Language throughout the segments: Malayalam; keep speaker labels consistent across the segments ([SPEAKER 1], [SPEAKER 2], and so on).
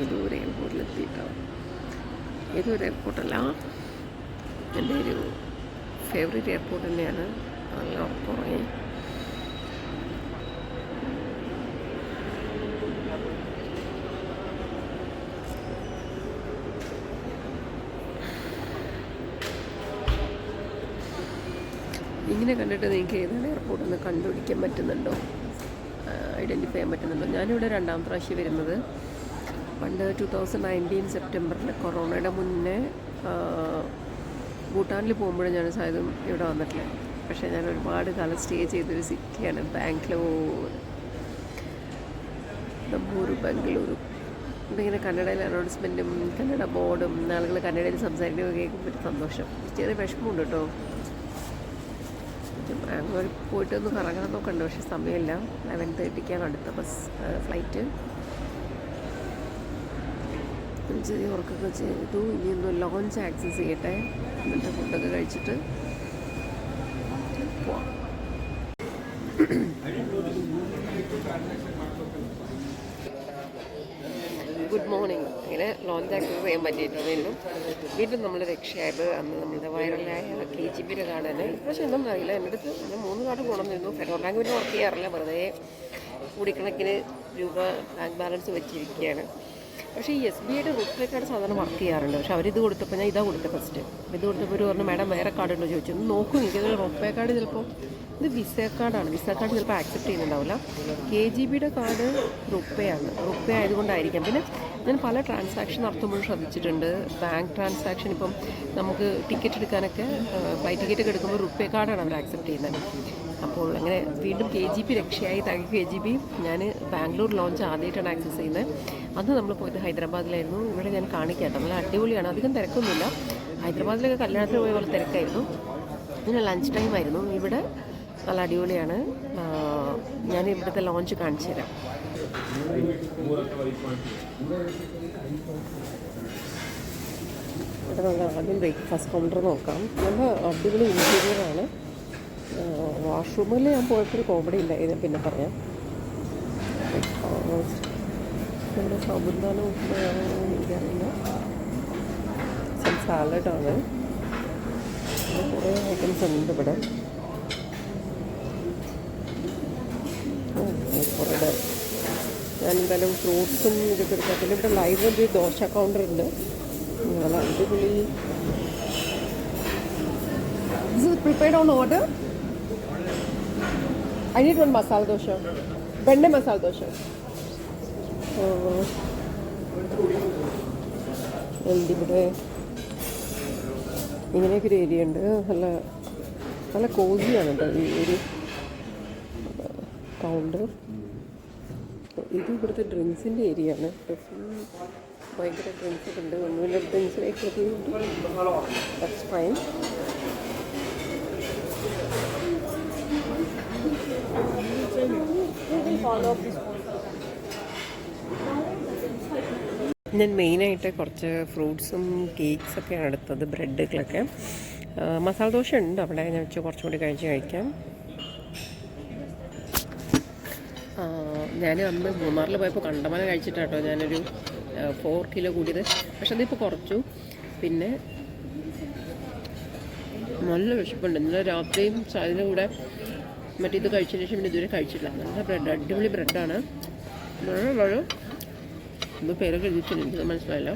[SPEAKER 1] ഏതൊരു എയർപോർട്ടിലെത്തിയിട്ടോ ഏതൊരു എയർപോർട്ടല്ല എന്റെ ഒരു ഫേവറേറ്റ് എയർപോർട്ട് തന്നെയാണ് നല്ല ഉറപ്പുറങ്ങി ഇങ്ങനെ കണ്ടിട്ട് നിങ്ങൾക്ക് ഏതാണ് എയർപോർട്ട് ഒന്ന് കണ്ടുപിടിക്കാൻ പറ്റുന്നുണ്ടോ? ഐഡന്റിഫൈ ചെയ്യാൻ പറ്റുന്നുണ്ടോ? ഞാനിവിടെ രണ്ടാമത്തെ പ്രാവശ്യം വരുന്നത് പണ്ട് ടു തൗസൻഡ് നയന്റീൻ സെപ്റ്റംബറിൽ കൊറോണയുടെ മുന്നേ ഭൂട്ടാനിൽ പോകുമ്പോഴും ഞാൻ സായതും ഇവിടെ വന്നിട്ടില്ല പക്ഷേ ഞാൻ ഒരുപാട് കാലം സ്റ്റേ ചെയ്തൊരു സിറ്റിയാണ് ബാംഗ്ലൂർ. നമ്മൂർ ബംഗളൂരു. ഇതിങ്ങനെ കന്നഡയിൽ അനൗൺസ്മെന്റും കന്നഡ ബോർഡും ആളുകൾ കന്നഡയിൽ സംസാരിക്കുന്നത് കേൾക്കുമ്പോൾ ഒരു സന്തോഷം. ചെറിയ വിഷമമുണ്ട് കേട്ടോ. ബാംഗ്ലൂർ പോയിട്ടൊന്ന് കറങ്ങാൻ നോക്കണ്ട പക്ഷേ സമയമില്ല. ലെവൻ തേർട്ടിക്കാണ് അടുത്ത ബസ് ഫ്ലൈറ്റ് ചെറിയ വർക്കൊക്കെ ചെയ്തു ഇനി ഒന്ന് ലോഞ്ച് ആക്സസ് ചെയ്യട്ടെ. എന്നിട്ട് ഫുഡൊക്കെ കഴിച്ചിട്ട് പോവാം. ഗുഡ് മോർണിംഗ് അങ്ങനെ ലോഞ്ച് ആക്സസ് ചെയ്യാൻ പറ്റിയിട്ടുണ്ടെങ്കിലും വീണ്ടും നമ്മൾ രക്ഷയായത് അന്ന് നമ്മളുടെ വൈറലായ കെ ജി ബിയുടെ കാണാൻ പക്ഷേ എന്താണെന്ന് അറിയില്ല. എന്റെ അടുത്ത് ഞാൻ മൂന്ന് കാർഡ് കൊണ്ടുവന്നിരുന്നു. ഫെഡറൽ ബാങ്ക് പിന്നെ വർക്ക് ചെയ്യാറില്ല. വെറുതെ കൂടിക്കണക്കിന് രൂപ ബാങ്ക് ബാലൻസ് വെച്ചിരിക്കുകയാണ്. പക്ഷേ ഈ എസ് ബി ഐയുടെ റുപ്പേ കാർഡ് സാധാരണ വർക്ക് ചെയ്യാറുണ്ട്. പക്ഷേ അവരിത് കൊടുത്തപ്പോൾ ഞാൻ ഇതാ കൊടുത്തത് ഫസ്റ്റ് ഇത് കൊടുത്തപ്പോൾ ഒരു പറഞ്ഞു മാഡം വേറെ കാർഡ് ഉണ്ടോ? ചോദിച്ചു. ഒന്ന് നോക്കും എനിക്കത് റുപേ കാർഡ് ചിലപ്പോൾ ഇത് വിസ കാർഡാണ് വിസ കാർഡ് ചിലപ്പോൾ ആക്സെപ്റ്റ് ചെയ്യുന്നുണ്ടാവില്ല. കെ ജി ബിയുടെ കാർഡ് റുപ്പേ ആണ്. റുപ്പേ ആയതുകൊണ്ടായിരിക്കാം. പിന്നെ ഞാൻ പല ട്രാൻസാക്ഷൻ നടത്തുമ്പോഴും ശ്രദ്ധിച്ചിട്ടുണ്ട്. ബാങ്ക് ട്രാൻസാക്ഷൻ ഇപ്പം നമുക്ക് ടിക്കറ്റ് എടുക്കാനൊക്കെ ഫ്ലൈറ്റ് ടിക്കറ്റ് ഒക്കെ എടുക്കുമ്പോൾ റുപ്പേ കാർഡാണ് അവർ ആക്സെപ്റ്റ് ചെയ്യുന്നത്. അപ്പോൾ അങ്ങനെ വീണ്ടും കെ ജി പി രക്ഷയായി. തകി കെ ജി പി ഞാൻ ബാംഗ്ലൂർ ലോഞ്ച് ആദ്യമായിട്ടാണ് ആക്സസ് ചെയ്യുന്നത്. അന്ന് നമ്മൾ പോയത് ഹൈദരാബാദിലായിരുന്നു. ഇവിടെ ഞാൻ കാണിക്കാം നല്ല അടിപൊളിയാണ്. അധികം തിരക്കൊന്നുമില്ല. ഹൈദരാബാദിലൊക്കെ കല്യാണത്തിന് പോയ പോലെ തിരക്കായിരുന്നു. പിന്നെ ലഞ്ച് ടൈം ആയിരുന്നു. ഇവിടെ നല്ല അടിപൊളിയാണ്. ഞാൻ ഇവിടുത്തെ ലോഞ്ച് കാണിച്ചു തരാം ആദ്യം ബ്രേക്ക്ഫാസ്റ്റ് കൗണ്ടർ നോക്കാം. നല്ല അടിപൊളി ഇന്റീരിയറാണ് വാഷ്റൂമിൽ ഞാൻ പോയപ്പോൾ കോമഡി ഇല്ല ഇത് പിന്നെ പറയാം. നമ്മുടെ സാബുദാന സാലഡാണ് കുറേ ഐറ്റംസ് ഉണ്ട് ഇവിടെ ഓ, കുറേ ഞാൻ എന്തായാലും ഫ്രൂട്ട്സും ഇതൊക്കെ എടുക്കാം. പിന്നെ ഇവിടെ ലൈവ് ഒരു ദോശ കൗണ്ടർ ഉണ്ട്. നല്ല അടിപൊളി. This is prepared on order? I need one masala ഇവിടെ. ഇങ്ങനെയൊക്കെ ഒരു ഏരിയ ഉണ്ട്. നല്ല നല്ല കോസിയാണ് കേട്ടോ ഈ ഒരു കൗണ്ടർ ഇത് ഇവിടുത്തെ ഡ്രിങ്ക്സിന്റെ ഏരിയ ആണ് ഭയങ്കര ഡ്രിങ്ക്സ് ഒക്കെ ഉണ്ട് ഒന്നുമില്ല ഡ്രിങ്ക്സിലേക്ക് ദാറ്റ്സ് ഫൈൻ ഞാൻ മെയിനായിട്ട് കുറച്ച് ഫ്രൂട്ട്സും കേക്ക്സൊക്കെയാണ് എടുത്തത് ബ്രെഡുകളൊക്കെ. മസാല ദോശ ഉണ്ട് അവിടെ ഞാൻ വെച്ച് കുറച്ചും കൂടി കഴിച്ച് കഴിക്കാം. ഞാൻ അന്ന് മൂന്നാറിൽ പോയപ്പോൾ കണ്ടമാനം കഴിച്ചിട്ടാട്ടോ ഞാനൊരു ഫോർ കിലോ കൂടിയത്. പക്ഷെ അതിപ്പോൾ കുറച്ചു. പിന്നെ നല്ല വിശപ്പുണ്ട്. ഇന്നലെ രാത്രിയും അതിന്റെ കൂടെ മറ്റേ ഇത് കഴിച്ചതിന് ശേഷം പിന്നെ ഇതുവരെ കഴിച്ചിട്ടില്ല. നല്ല ബ്രെഡ് അടിപൊളി ബ്രെഡാണ്. നല്ല വളരെ ഇത് പേരൊക്കെ എഴുതിച്ചില്ല എനിക്ക് മനസ്സിലായില്ല.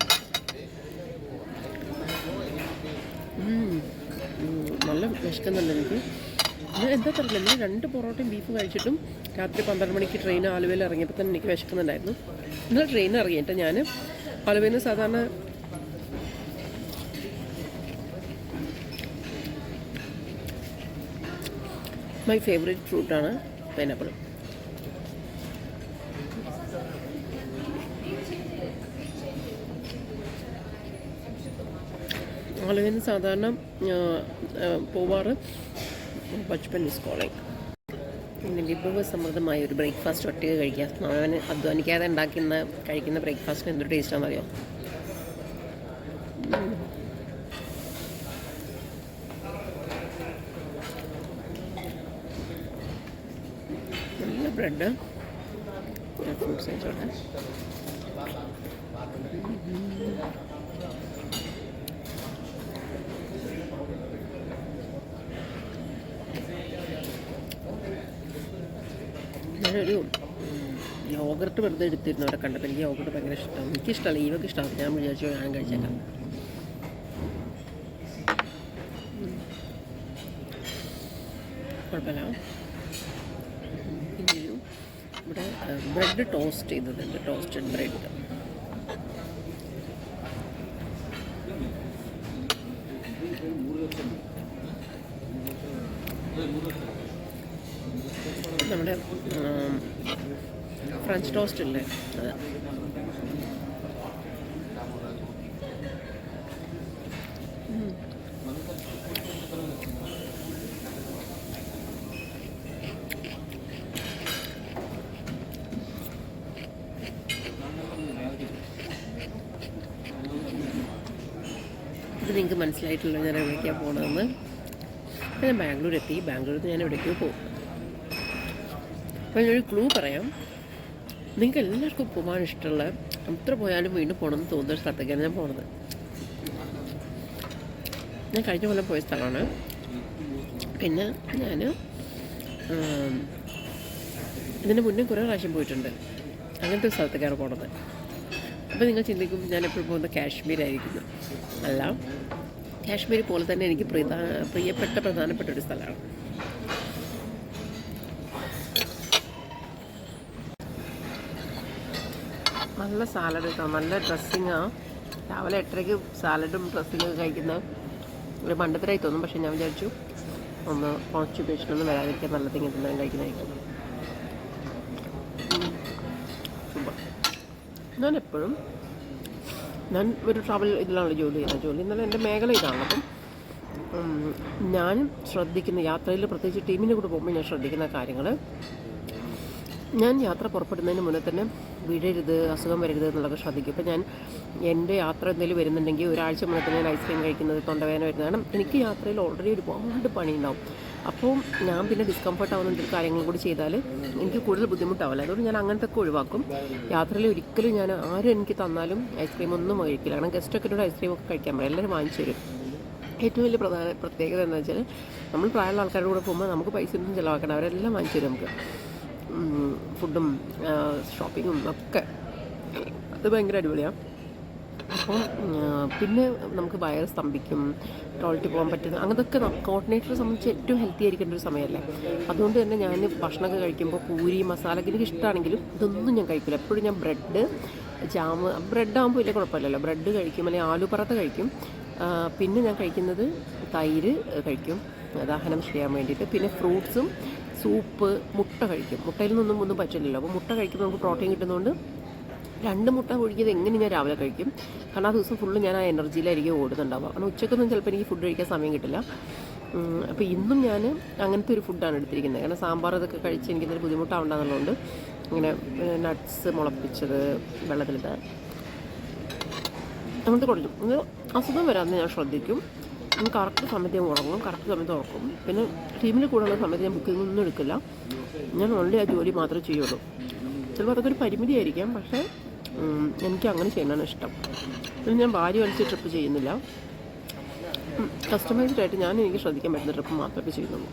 [SPEAKER 1] നല്ല വിശക്കുന്നുണ്ട് എനിക്ക്. ഞാൻ എന്താ പറഞ്ഞില്ല ഞാൻ രണ്ട് പൊറോട്ടയും ബീഫ് കഴിച്ചിട്ടും രാത്രി പന്ത്രണ്ട് മണിക്ക് ട്രെയിൻ ആലുവയിൽ ഇറങ്ങിയപ്പോൾ തന്നെ എനിക്ക് വിശക്കുന്നുണ്ടായിരുന്നു. ഇന്നലെ ട്രെയിൻ ഇറങ്ങിയിട്ട് ഞാൻ ആലുവയിൽ നിന്ന് സാധാരണ മൈ ഫേവറേറ്റ് ഫ്രൂട്ടാണ് പൈനാപ്പിൾ ആലുവയിൽ നിന്ന് സാധാരണ പോവാറ്. ബച്പൻ ഇസ് കോളിംഗ് പിന്നെ വിഭവസമൃദ്ധമായ ഒരു ബ്രേക്ക്ഫാസ്റ്റ് ഒറ്റയ്ക്ക് കഴിക്കുക അവന് അധ്വാനിക്കാതെ ഉണ്ടാക്കുന്ന കഴിക്കുന്ന ബ്രേക്ക്ഫാസ്റ്റിന് എന്തൊരു ടേസ്റ്റാണെന്ന് അറിയോ നല്ല ബ്രെഡ് ഫ്രൂട്ട്സ് കഴിച്ചോട്ടെ ഞാനൊരു യോഗർട്ട് വെറുതെ എടുത്തിരുന്നു അവിടെ കണ്ടപ്പോൾ എനിക്ക് യോഗർട്ട് ഭയങ്കര ഇഷ്ടമാണ്. എനിക്കിഷ്ടമല്ല ഇവക്ക് ഇഷ്ടമാണ്. ഞാൻ വിചാരിച്ചു ഞാൻ കഴിച്ചേക്കാം. കുഴപ്പമില്ല. ഇവിടെ ബ്രെഡ് ടോസ്റ്റ് ചെയ്തതുണ്ട് ടോസ്റ്റഡ് ബ്രെഡ്. നമ്മുടെ ഫ്രഞ്ച് ടോസ്റ്റ് ഇല്ലേ? അത്. ഇത് നിങ്ങൾക്ക് മനസ്സിലായിട്ടില്ല ഞാൻ എവിടേക്കാണ് പോകണമെന്ന് ഞാൻ ബാംഗ്ലൂർ എത്തി ബാംഗ്ലൂരിൽ നിന്ന് ഞാൻ എവിടേക്കോ പോകും. അപ്പോൾ ഞാനൊരു ക്ലൂ പറയാം. നിങ്ങൾക്ക് എല്ലാവർക്കും പോകാൻ ഇഷ്ടമുള്ള എത്ര പോയാലും വീണ്ടും പോകണമെന്ന് തോന്നുന്ന ഒരു സ്ഥലത്തേക്കാണ് ഞാൻ പോണത്. ഞാൻ കഴിഞ്ഞ കൊല്ലം പോയ സ്ഥലമാണ്. പിന്നെ ഞാൻ ഇതിന് മുന്നേ കുറേ പ്രാവശ്യം പോയിട്ടുണ്ട്. അങ്ങനത്തെ ഒരു സ്ഥലത്തേക്കാണ് പോണത്. അപ്പോൾ നിങ്ങൾ ചിന്തിക്കും ഞാൻ എപ്പോഴും പോകുന്നത് കാശ്മീരായിരിക്കുന്നു. അല്ല കാശ്മീർ പോലെ തന്നെ എനിക്ക് പ്രിയപ്പെട്ട പ്രധാനപ്പെട്ട ഒരു സ്ഥലമാണ്. നല്ല സാലഡ് കേട്ടോ നല്ല ഡ്രസ്സിങ്ങാണ് രാവിലെ എട്ടരയ്ക്ക് സാലഡും ഡ്രസ്സിങ്ങും ഒക്കെ കഴിക്കുന്ന ഒരു മണ്ടത്തരായി തോന്നും. പക്ഷേ ഞാൻ വിചാരിച്ചു ഒന്ന് കോൺസ്റ്റിപ്പേഷൻ ഒന്നും വരാതിരിക്കാൻ നല്ല തിങ്ങി തന്നെ കഴിക്കുന്നതായിരിക്കും. സൂപ്പർ ഞാൻ എപ്പോഴും ഞാൻ ഒരു ട്രാവൽ ഇതിലാണ് ജോലി ചെയ്യുന്നത്. ജോലി എന്നാൽ എന്റെ മേഖല ഇതാണ് അപ്പം ഞാൻ ശ്രദ്ധിക്കുന്ന യാത്രയിൽ പ്രത്യേകിച്ച് ടീമിന്റെ കൂടെ പോകുമ്പോൾ ഞാൻ ശ്രദ്ധിക്കുന്ന കാര്യങ്ങൾ ഞാൻ യാത്ര പുറപ്പെടുന്നതിന് മുന്നേ തന്നെ വീഴരുത് അസുഖം വരരുത് എന്നുള്ളതൊക്കെ ശ്രദ്ധിക്കും. ഇപ്പം ഞാൻ എന്റെ യാത്ര എന്തെങ്കിലും വരുന്നുണ്ടെങ്കിൽ ഒരാഴ്ച മുന്നേ തന്നെ ഞാൻ ഐസ്ക്രീം കഴിക്കുന്നത് തൊണ്ടവേദന വരുന്നതാണ്. എനിക്ക് യാത്രയിൽ ഓൾറെഡി ഒരുപാട് പണിയുണ്ടാവും. അപ്പോൾ ഞാൻ പിന്നെ ഡിസ്കംഫർട്ട് ആവുന്ന ഒരു കാര്യങ്ങളും കൂടി ചെയ്താൽ എനിക്ക് കൂടുതൽ ബുദ്ധിമുട്ടാവില്ല. അതുകൊണ്ട് ഞാൻ അങ്ങനത്തെ ഒക്കെ ഒഴിവാക്കും. യാത്രയിൽ ഒരിക്കലും ഞാൻ ആരും എനിക്ക് തന്നാലും ഐസ്ക്രീം ഒന്നും കഴിക്കില്ല. കാരണം ഗസ്റ്റൊക്കെ ഒരു ഐസ്ക്രീം ഒക്കെ കഴിക്കാൻ പറയും. എല്ലാവരും വാങ്ങിച്ചു തരും. ഏറ്റവും വലിയ പ്രധാന പ്രത്യേകത എന്താ വെച്ചാൽ നമ്മൾ പ്രായമുള്ള ആൾക്കാരുടെ കൂടെ പോകുമ്പോൾ നമുക്ക് പൈസ ഒന്നും ചിലവാക്കണം അവരെല്ലാം വാങ്ങിച്ചു തരും നമുക്ക്. ഫുഡും ഷോപ്പിങ്ങും ഒക്കെ. അത് ഭയങ്കര അടിപൊളിയാണ് അപ്പം പിന്നെ നമുക്ക് വയറ് സ്തംഭിക്കും ടോയ്ലറ്റിൽ പോകാൻ പറ്റുന്ന അങ്ങനത്തൊക്കെ കോർഡിനേറ്ററെ സംബന്ധിച്ച് ഏറ്റവും ഹെൽത്തി ആയിരിക്കേണ്ട ഒരു സമയമല്ലേ. അതുകൊണ്ട് തന്നെ ഞാൻ ഭക്ഷണമൊക്കെ കഴിക്കുമ്പോൾ പൂരി മസാല എനിക്ക് ഇഷ്ടമാണെങ്കിലും ഇതൊന്നും ഞാൻ കഴിക്കില്ല എപ്പോഴും ഞാൻ ബ്രെഡ് ജാമ് ബ്രെഡ് ആകുമ്പോൾ വലിയ കുഴപ്പമില്ലല്ലോ. ബ്രെഡ് കഴിക്കും അല്ലെങ്കിൽ ആലു പറത്ത കഴിക്കും. പിന്നെ ഞാൻ കഴിക്കുന്നത് തൈര് കഴിക്കും. ദാഹനം ചെയ്യാൻ വേണ്ടിയിട്ട്. പിന്നെ ഫ്രൂട്ട്സും സൂപ്പ് മുട്ട കഴിക്കും. മുട്ടയിൽ നിന്നൊന്നും ഒന്നും പറ്റില്ലല്ലോ. അപ്പോൾ മുട്ട കഴിക്കുമ്പോൾ നമുക്ക് പ്രോട്ടീൻ കിട്ടുന്നതുകൊണ്ട് രണ്ട് മുട്ട ഒഴിക്കുന്നത് എങ്ങനെ ഞാൻ രാവിലെ കഴിക്കും? കാരണം ആ ദിവസം ഫുള്ള് ഞാൻ ആ എനർജിയിലായിരിക്കും ഓടുന്നുണ്ടാവുക. കാരണം ഉച്ചക്കൊന്നും ചിലപ്പോൾ എനിക്ക് ഫുഡ് കഴിക്കാൻ സമയം കിട്ടില്ല. അപ്പോൾ ഇന്നും ഞാൻ അങ്ങനത്തെ ഒരു ഫുഡാണ് എടുത്തിരിക്കുന്നത്. കാരണം സാമ്പാർ ഇതൊക്കെ കഴിച്ച് എനിക്കിതൊരു ബുദ്ധിമുട്ടാവുണ്ടെന്നുള്ളതുകൊണ്ട് ഇങ്ങനെ നട്ട്സ് മുളപ്പിച്ചത് വെള്ളത്തിലിട്ട് അങ്ങനത്തെ കൊടുക്കും അസുഖം വരാമെന്ന് ഞാൻ ശ്രദ്ധിക്കും. ഞാൻ കറക്റ്റ് സമയത്ത് ഞാൻ ഉറങ്ങും കറക്റ്റ് സമയത്ത് ഉറക്കും. പിന്നെ ടീമിൽ കൂടെയുള്ള സമയത്ത് ഞാൻ ബുക്കിംഗ് ഒന്നും എടുക്കില്ല. ഞാൻ ഓൺലി ആ ജോലി മാത്രമേ ചെയ്യുള്ളൂ. ചിലപ്പോൾ അതൊക്കെ ഒരു പരിമിതിയായിരിക്കാം പക്ഷേ എനിക്ക് അങ്ങനെ ചെയ്യാനാണ് ഇഷ്ടം. പിന്നെ ഞാൻ ഭാര്യ വലിച്ച് ട്രിപ്പ് ചെയ്യുന്നില്ല. കസ്റ്റമൈസ്ഡ് ആയിട്ട് ഞാൻ എനിക്ക് ശ്രദ്ധിക്കാൻ പറ്റുന്ന ട്രിപ്പ് മാത്രമേ ചെയ്യുന്നുള്ളൂ.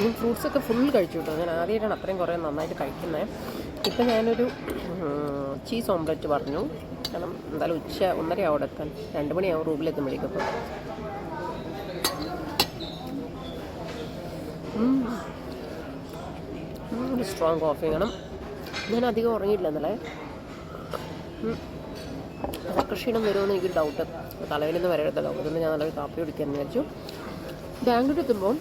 [SPEAKER 1] ഞാൻ ഫ്രൂട്ട്സൊക്കെ ഫുൾ കഴിച്ചു കേട്ടോ. ഞാൻ ആദ്യമായിട്ടാണ് അത്രയും കുറേ നന്നായിട്ട് കഴിക്കുന്നത് ഇപ്പം ഞാനൊരു ചീസ് ഓംലെറ്റ് പറഞ്ഞു. കാരണം എന്തായാലും ഉച്ച ഒന്നര അവിടെ എത്താൻ രണ്ട് മണിയാവും റൂമിലെത്തുമ്പോഴേക്കും അപ്പോൾ ഒരു സ്ട്രോങ് കോഫി വേണം. ഞാൻ അധികം ഉറങ്ങിയിട്ടില്ല എന്നല്ലേ ക്ഷീണം വരുമെന്ന് എനിക്കൊരു ഡൗട്ട് തലവേനൊന്നും വരരുത് ഡൗട്ട് ഞാൻ നല്ലൊരു കാപ്പി കുടിക്കാമെന്ന് വിചാരിച്ചു. ബാംഗ്ലൂർ എത്തുമ്പോൾ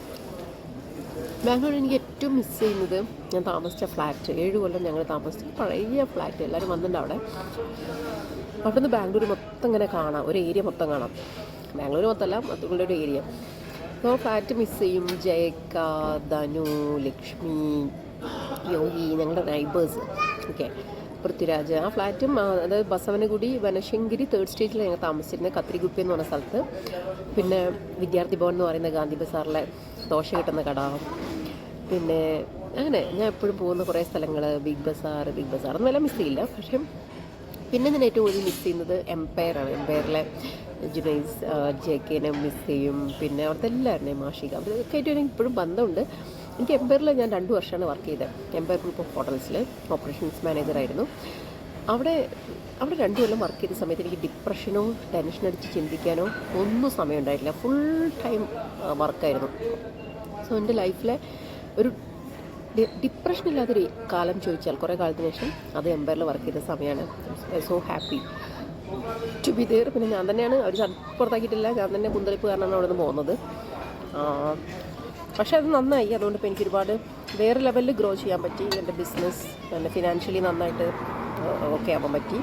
[SPEAKER 1] ബാംഗ്ലൂർ എനിക്ക് ഏറ്റവും മിസ് ചെയ്യുന്നത് ഞാൻ താമസിച്ച ഫ്ലാറ്റ് ഏഴ് കൊല്ലം ഞങ്ങൾ താമസിച്ച. പഴയ ഫ്ലാറ്റ് എല്ലാവരും വന്നിട്ടുണ്ട് അവിടെ. അവിടെ നിന്ന് ബാംഗ്ലൂർ മൊത്തം ഇങ്ങനെ കാണാം. ഒരു ഏരിയ മൊത്തം കാണാം. ബാംഗ്ലൂർ മൊത്തമല്ല മൊത്തങ്ങളുടെ ഒരു ഏരിയ അപ്പോൾ ഫ്ലാറ്റ് മിസ് ചെയ്യും. ജയക്ക ധനു ലക്ഷ്മി യോഗി ഞങ്ങളുടെ നൈബേഴ്സ് ഓക്കെ പൃഥ്വിരാജ്. ആ ഫ്ലാറ്റും അതായത് ബസവനഗുടി വനശങ്കിരി തേർഡ് സ്റ്റേജിൽ ഞങ്ങൾ താമസിച്ചിരുന്നത്. കത്രികുപ്പി എന്ന് പറഞ്ഞ സ്ഥലത്ത്. പിന്നെ വിദ്യാർത്ഥി ഭവൻ എന്ന് പറയുന്ന ഗാന്ധി ബസാറിലെ ദോശ കിട്ടുന്ന കട പിന്നെ അങ്ങനെ ഞാൻ എപ്പോഴും പോകുന്ന കുറേ സ്ഥലങ്ങൾ ബിഗ് ബസാർ ബിഗ് ബസാർ ഒന്നും എല്ലാം മിസ് ചെയ്യില്ല. പക്ഷേ പിന്നെ ഞാൻ ഏറ്റവും കൂടുതൽ മിസ് ചെയ്യുന്നത് എംപയറാണ് എംപയറിലെ ജുനൈസ് ജെ മിസ് ചെയ്യും. പിന്നെ അവിടുത്തെ എല്ലാവരുടെയും മാഷിക. അവരൊക്കെ ആയിട്ട് ഇപ്പോഴും ബന്ധമുണ്ട്. എനിക്ക് എംപയറിൽ ഞാൻ രണ്ട് വർഷമാണ് വർക്ക് ചെയ്തത്. എംപയർ ഗ്രൂപ്പ് ഓഫ് ഹോട്ടൽസിൽ ഓപ്പറേഷൻസ് മാനേജറായിരുന്നു അവിടെ അവിടെ രണ്ടു കൊല്ലം വർക്ക് ചെയ്ത സമയത്ത് എനിക്ക് ഡിപ്രഷനോ ടെൻഷൻ അടിച്ച് ചിന്തിക്കാനോ ഒന്നും സമയം ഉണ്ടായിട്ടില്ല ഫുൾ ടൈം വർക്കായിരുന്നു സോ എന്റെ ലൈഫിലെ ഒരു ഡിപ്രഷനില്ലാത്തൊരു കാലം ചോദിച്ചാൽ കുറേ കാലത്തിന് ശേഷം അത് എംപയറിൽ വർക്ക് ചെയ്ത സമയമാണ് so happy to be there പിന്നെ ഞാൻ തന്നെയാണ് അവർ പുറത്താക്കിയിട്ടില്ല. ഞാൻ തന്നെ കുന്തളിപ്പ് കാരണമാണ് അവിടെ നിന്ന് പോകുന്നത് പക്ഷേ അത് നന്നായി. അതുകൊണ്ട് ഇപ്പോൾ എനിക്ക് ഒരുപാട് വേറെ ലെവലിൽ ഗ്രോ ചെയ്യാൻ പറ്റി. എന്റെ ബിസിനസ് എന്റെ ഫിനാൻഷ്യലി നന്നായിട്ട് ഓക്കെ ആവാൻ പറ്റി.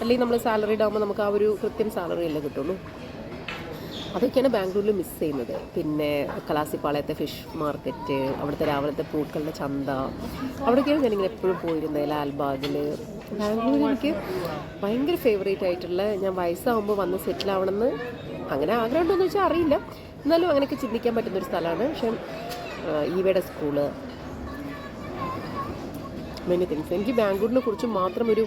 [SPEAKER 1] അല്ലെങ്കിൽ നമ്മൾ സാലറി ആകുമ്പോൾ നമുക്ക് ആ ഒരു കൃത്യം സാലറി അല്ലേ കിട്ടുള്ളൂ. അതൊക്കെയാണ് ബാംഗ്ലൂരിൽ മിസ് ചെയ്യുന്നത്. പിന്നെ കലാസിപ്പാളയത്തെ ഫിഷ് മാർക്കറ്റ് അവിടുത്തെ രാവിലത്തെ പൂക്കളുടെ ചന്ത അവിടേക്കാണ് ഞാനിങ്ങനെ എപ്പോഴും പോയിരുന്നത്. ലാൽബാഗിൽ ബാംഗ്ലൂർ എനിക്ക് ഭയങ്കര ഫേവറേറ്റ് ആയിട്ടുള്ള ഞാൻ വയസ്സാകുമ്പോൾ വന്ന് സെറ്റിൽ ആവണമെന്ന് അങ്ങനെ ആഗ്രഹം ഉണ്ടോയെന്ന് വെച്ചാൽ അറിയില്ല. എന്നാലും അങ്ങനെയൊക്കെ ചിന്തിക്കാൻ പറ്റുന്നൊരു സ്ഥലമാണ്. പക്ഷേ ഈവയുടെ സ്കൂൾ മെനി തിങ്സ് എനിക്ക് ബാംഗ്ലൂരിനെ കുറിച്ച് മാത്രം ഒരു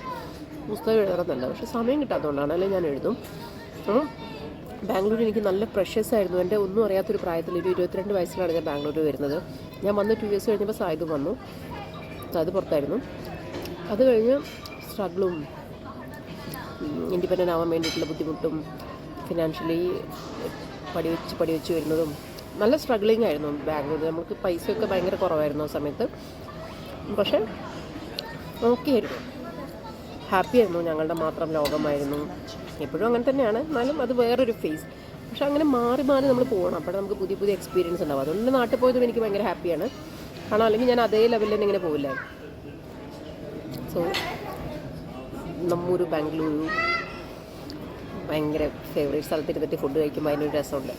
[SPEAKER 1] പുസ്തകം എഴുതണമെന്നല്ല പക്ഷേ സമയം കിട്ടാത്തതുകൊണ്ടാണ്. അല്ലെങ്കിൽ ഞാൻ എഴുതും. ബാംഗ്ലൂർ എനിക്ക് നല്ല പ്രഷ്യസ് ആയിരുന്നു. എന്റെ ഒന്നും അറിയാത്തൊരു പ്രായത്തിൽ ഒരു ഇരുപത്തിരണ്ട് വയസ്സിലാണ് ഞാൻ ബാംഗ്ലൂർ വരുന്നത്. ഞാൻ വന്ന് ടു ഇയേഴ്സ് കഴിഞ്ഞപ്പോൾ സായുധ വന്നു. അത് പുറത്തായിരുന്നു. അത് കഴിഞ്ഞ് സ്ട്രഗിളും ഇൻഡിപെൻഡന്റ് ആവാൻ വേണ്ടിയിട്ടുള്ള ബുദ്ധിമുട്ടും ഫിനാൻഷ്യലി പടി വെച്ച് പടി വെച്ച് വരുന്നതും നല്ല സ്ട്രഗ്ലിംഗ് ആയിരുന്നു ബാംഗ്ലൂർ. നമുക്ക് പൈസയൊക്കെ ഭയങ്കര കുറവായിരുന്നു ആ സമയത്ത്. പക്ഷേ ഓക്കെ ഹാപ്പിയായിരുന്നു ഞങ്ങളുടെ മാത്രം ലോകമായിരുന്നു. എപ്പോഴും അങ്ങനെ തന്നെയാണ്. എന്നാലും അത് വേറൊരു ഫേസ് പക്ഷെ അങ്ങനെ മാറി മാറി നമ്മൾ പോകണം. അപ്പോൾ നമുക്ക് പുതിയ പുതിയ എക്സ്പീരിയൻസ് ഉണ്ടാവും അതുകൊണ്ട് നാട്ടിൽ പോയതും എനിക്ക് ഭയങ്കര ഹാപ്പിയാണ് കാരണം അല്ലെങ്കിൽ ഞാൻ അതേ ലെവലിൽ തന്നെ ഇങ്ങനെ പോവില്ല. സോ നമ്മൂർ ബാംഗ്ലൂരു ഭയങ്കര ഫേവറേറ്റ് സ്ഥലത്തിരുന്നിട്ട് ഫുഡ് കഴിക്കുമ്പോൾ അതിനൊരു രസമുണ്ട്.